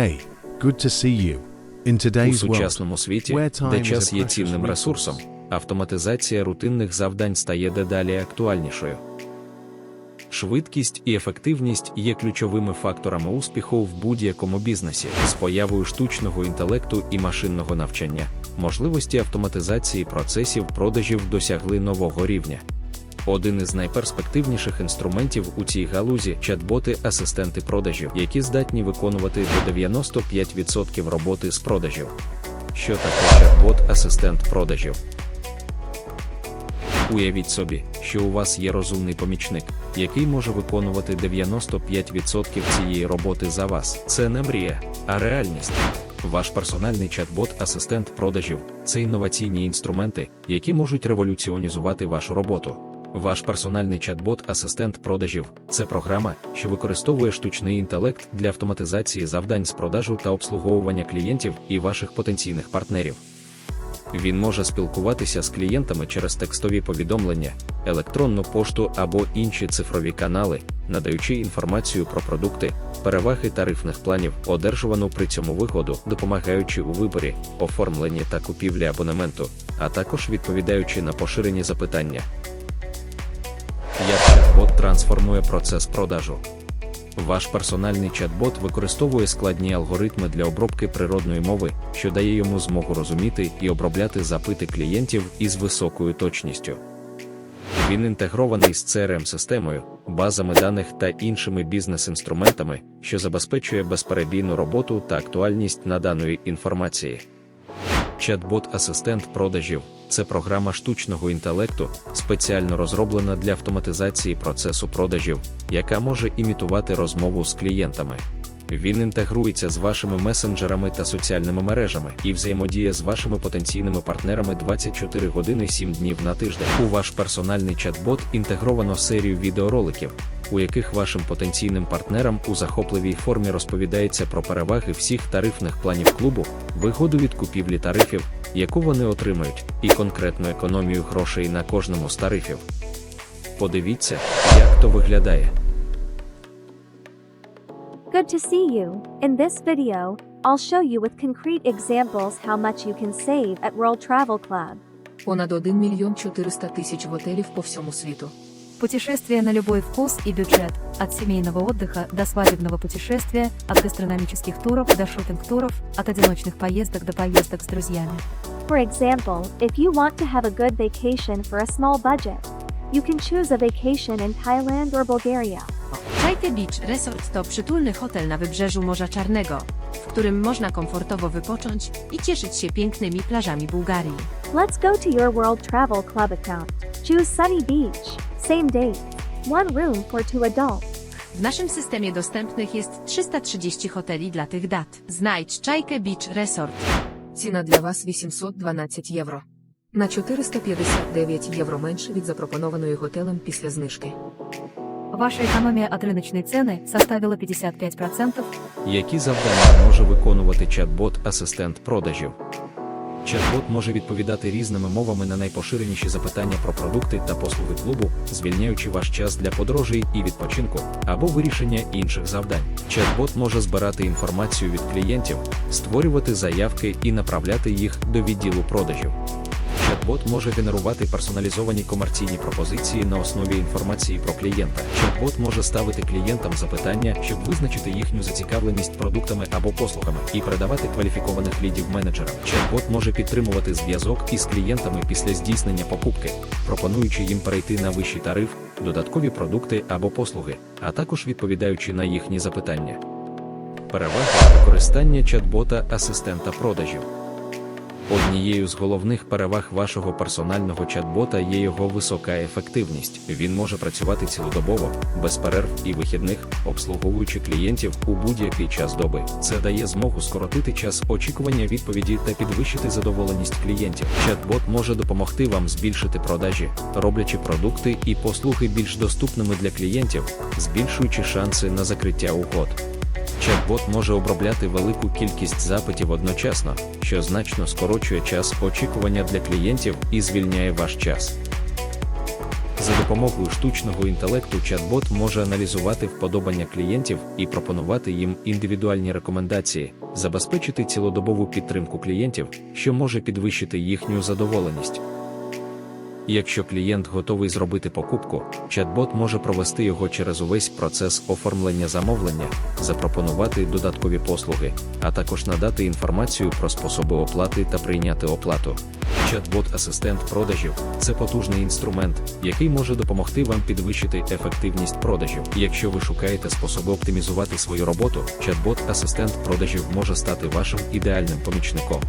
Hey, good to see you. In У today's world, сучасному світі, де час є цінним ресурсом, автоматизація рутинних завдань стає дедалі актуальнішою. Швидкість і ефективність є ключовими факторами успіху в будь-якому бізнесі з появою штучного інтелекту і машинного навчання. Можливості автоматизації процесів продажів досягли нового рівня. Один із найперспективніших інструментів у цій галузі чат-боти асистенти продажів, які здатні виконувати до 95% роботи з продажів. Що таке чат-бот асистент продажів? Уявіть собі, що у вас є розумний помічник, який може виконувати 95% цієї роботи за вас. Це не мрія, а реальність. Ваш персональний чат-бот-асистент продажів це інноваційні інструменти, які можуть революціонізувати вашу роботу. Ваш персональний чат-бот-асистент продажів це програма, що використовує штучний інтелект для автоматизації завдань з продажу та обслуговування клієнтів і ваших потенційних партнерів. Він може спілкуватися з клієнтами через текстові повідомлення, електронну пошту або інші цифрові канали, надаючи інформацію про продукти, переваги тарифних планів, одержувану при цьому вигоду, допомагаючи у виборі, оформленні та купівлі абонементу, а також відповідаючи на поширені запитання. Чат-бот трансформує процес продажу? Ваш персональний чат-бот використовує складні алгоритми для обробки природної мови, що дає йому змогу розуміти і обробляти запити клієнтів із високою точністю. Він інтегрований з crm системою базами даних та іншими бізнес-інструментами, що забезпечує безперебійну роботу та актуальність наданої інформації. Чат-бот-асистент продажів це програма штучного інтелекту, спеціально розроблена для автоматизації процесу продажів, яка може імітувати розмову з клієнтами. Він інтегрується з вашими месенджерами та соціальними мережами і взаємодіє з вашими потенційними партнерами 24 години 7 днів на тиждень. У ваш персональний чат-бот інтегровано серію відеороликів, у яких вашим потенційним партнерам у захопливій формі розповідається про переваги всіх тарифних планів клубу, вигоду від купівлі тарифів, яку вони отримають, і конкретну економію грошей на кожному з тарифів. Подивіться, як то виглядає. Good to see you. In this video, I'll show you with concrete examples how much you can save at World Travel Club. Понад 1 мільйон 400 тисяч готелів по всьому світу. Путешествия на любой вкус и бюджет, от семейного отдыха до свадебного путешествия, от гастрономических туров до шопинг-туров, от одиночных поездок до поездок с друзьями. For example, if you want to have a good vacation for a small budget, you can choose a vacation in Thailand or Bulgaria. Czajte Beach Resort to przytulny hotel na wybrzeżu Morza Czarnego, w którym można komfortowo wypocząć i cieszyć się pięknymi plażami Bułgarii. Let's go to your World Travel Club account. Choose Sunny Beach. Same date. One room for two adults. W naszym systemie dostępnych jest 330 hoteli dla tych dat. Znajdź Czajkę Beach Resort. Ціна для вас 812 євро. На 459 євро менше від запропонованої готелем після знижки. Ваша экономия от рыночной цены составила 55%, Які завдання може виконувати чат-бот-асистент продажів? Чат-бот може відповідати різними мовами на найпоширеніші запитання про продукти та послуги клубу, звільняючи ваш час для подорожей і відпочинку або вирішення інших завдань. Чат-бот може збирати інформацію від клієнтів, створювати заявки і направляти їх до відділу продажів. Чат-бот може генерувати персоналізовані комерційні пропозиції на основі інформації про клієнта. Чат-бот може ставити клієнтам запитання, щоб визначити їхню зацікавленість продуктами або послугами, і передавати кваліфікованих лідів менеджерам. Чат-бот може підтримувати зв'язок із клієнтами після здійснення покупки, пропонуючи їм перейти на вищий тариф, додаткові продукти або послуги, а також відповідаючи на їхні запитання. Переваги використання чат-бота асистента продажів. Однією з головних переваг вашого персонального чат-бота є його висока ефективність. Він може працювати цілодобово, без перерв і вихідних, обслуговуючи клієнтів у будь-який час доби. Це дає змогу скоротити час очікування відповіді та підвищити задоволеність клієнтів. Чат-бот може допомогти вам збільшити продажі, роблячи продукти і послуги більш доступними для клієнтів, збільшуючи шанси на закриття угод. Чат-бот може обробляти велику кількість запитів одночасно, що значно скорочує час очікування для клієнтів і звільняє ваш час. За допомогою штучного інтелекту чат-бот може аналізувати вподобання клієнтів і пропонувати їм індивідуальні рекомендації, забезпечити цілодобову підтримку клієнтів, що може підвищити їхню задоволеність. Якщо клієнт готовий зробити покупку, чат-бот може провести його через увесь процес оформлення замовлення, запропонувати додаткові послуги, а також надати інформацію про способи оплати та прийняти оплату. Чат-бот асистент продажів це потужний інструмент, який може допомогти вам підвищити ефективність продажів. Якщо ви шукаєте способи оптимізувати свою роботу, чат-бот асистент продажів може стати вашим ідеальним помічником.